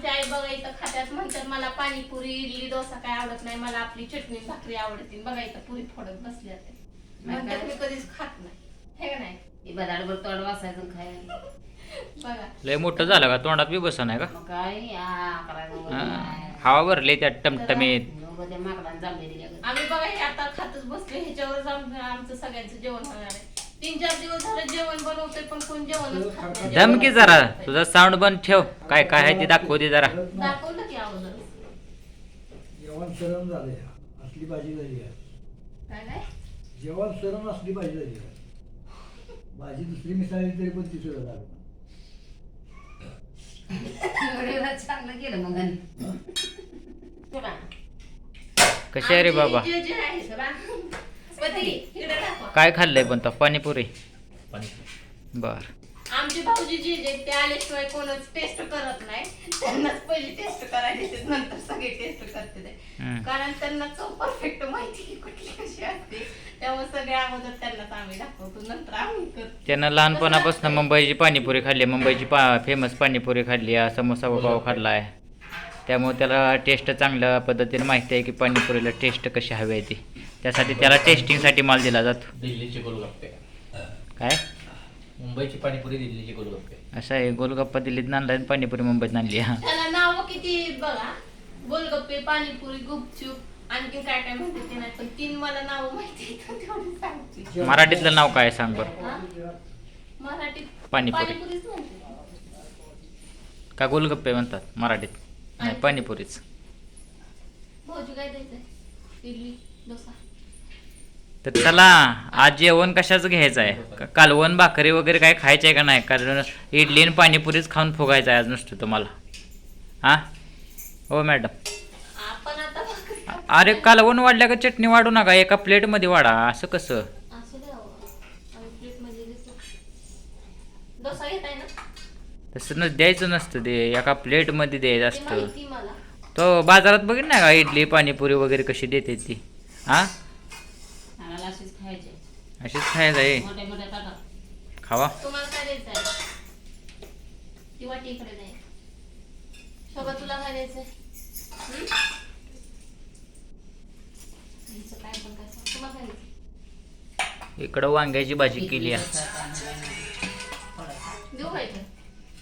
आमची आई बघा इथं खात्यात म्हणतात मला पाणीपुरी इडली डोसा काय आवडत नाही मला आपली चटणी भाकरी आवडते. बघा इथं पुरी फोडत बसल्या ते म्हणतात मी कधीच खात नाही. हे का नाही? हे बदाडभर तोंड वाचायचं आणि खायला बघा. लय मोठं झालं का? तोंडात बी बसा नाही का? मग काय? आ, करायचं हा. हवा भरले त्या टमटमीत. माकडाने दिल्या. आम्ही बघा हे आता खातच बसलो ह्याच्यावरच आम- आमचं सगळ्यांचं जेवण होणार आहे. तीन चार दिवस झालं जेवण बनवतोय पण कोण जेवणच खात. नाही. दम की जरा तुझा साऊंड बंद ठेव. काय काय आहे ते दाखवू दे जरा. दाखवलं की अगोदर जेवण सरम झालंय. असली भाजी झाली आहे काय काय? जेवण सरम असली भाजी झाली आहे भाजी दुसरी मिसळली तरी पण तिसरं झालं चांगलं केलं मग आणि. कशी आहे रे बाबा? आमचे जे जे आहे सगळा. काय खाल्लंय पण तो? पाणीपुरी. बर. आमचे भाऊजी जे जे ते आल्याशिवाय कोणच टेस्ट करत नाही. त्यांनाच पहिली टेस्ट करायला देते नंतर सगळे टेस्ट करते ते. हम्म. कारण त्यांना चव परफेक्ट माहिती की कुठली कशी असते. त्यामुळे सगळे अगोदर त्यांनाच आम्ही दाखवतो नंतर आम्ही करतो. त्यानं लहानपणापासून मुंबईची पाणीपुरी खाल्ली मुंबईची पा फेमस पाणीपुरी खाल्ली आहे, समोसा पाव खाल्ला आहे त्यामुळे त्याला टेस्ट चांगल्या पद्धतीने माहिती आहे की पाणीपुरीला टेस्ट कशी हवी आहे ती. त्यासाठी त्याला टेस्टिंगसाठी माल दिला जातो. दिल्लीचे गोलगप्पे. काय? मुंबईची पाणीपुरी दिल्लीचे गोलगप्पे. असं आहे गोलगप्पा दिल्लीत आणला आणि पाणीपुरी मुंबईत आणली हा त्याला नाव किती बघा? गोलगप्पे पाणीपुरी गुपचूप आणखी काय काय म्हणते ते नाही पण तीन मला नाव माहिती आहेत, तेवढी सांगते. मराठीतलं नाव काय आहे सांग बरं. हा? मराठीत पाणीपुरी. पाणीपुरीच म्हणते. का गोलगप्पे म्हणतात मराठीत? नाही पाणीपुरीच. भाऊजी काय द्यायचंय? इडली डोसा. तर चला आज जेवण कशाचं घ्यायचं आहे? कालवण भाकरी वगैरे काय खायचं आहे का नाही? कारण इडली आणि पाणीपुरीच खाऊन फुगायचं आहे आज नुसतं तुम्हाला. हा? हो मॅडम. अरे कालवण वाढल्या का चटणी वाढू नका एका प्लेटमध्ये वाढा असं कसं? ना? तसं न द्यायचं नसतं ते एका प्लेटमध्ये द्यायचं असतं. तो बाजारात बघितलं नाही का इडली पाणीपुरी वगैरे कशी देते ती? हा? अशीच खायचं आहे मोठ्या मोठ्या ताटात खावा. तुम्हाला काय द्यायचं आहे ती वाटी इकडे नाही शोभा तुला काय द्यायचंय? हं? हिचं काय पण काय सांग. तुम्हाला काय द्यायचं इकडं वांग्याची भाजी केली आहे. देऊ काय ते?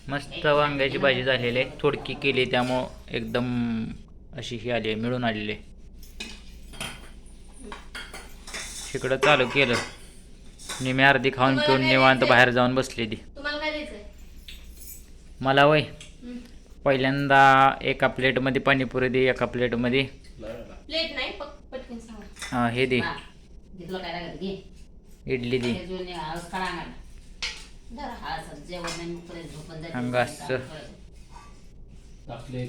मस्त वांग्याची भाजी झालेली आहे. थोडकी केली त्यामुळं एकदम अशी ही आली आहे मिळून आलेली आहे. इकडं चालू केलं. निम्मी अर्धी खाऊन पिऊन निवांत बाहेर जाऊन बसली ती. तुम्हाला काय द्यायचंय? मला वय? पहिल्यांदा एका प्लेटमध्ये पाणीपुरी दे एका प्लेटमध्ये. हे दे. हा. इडली दे. हे?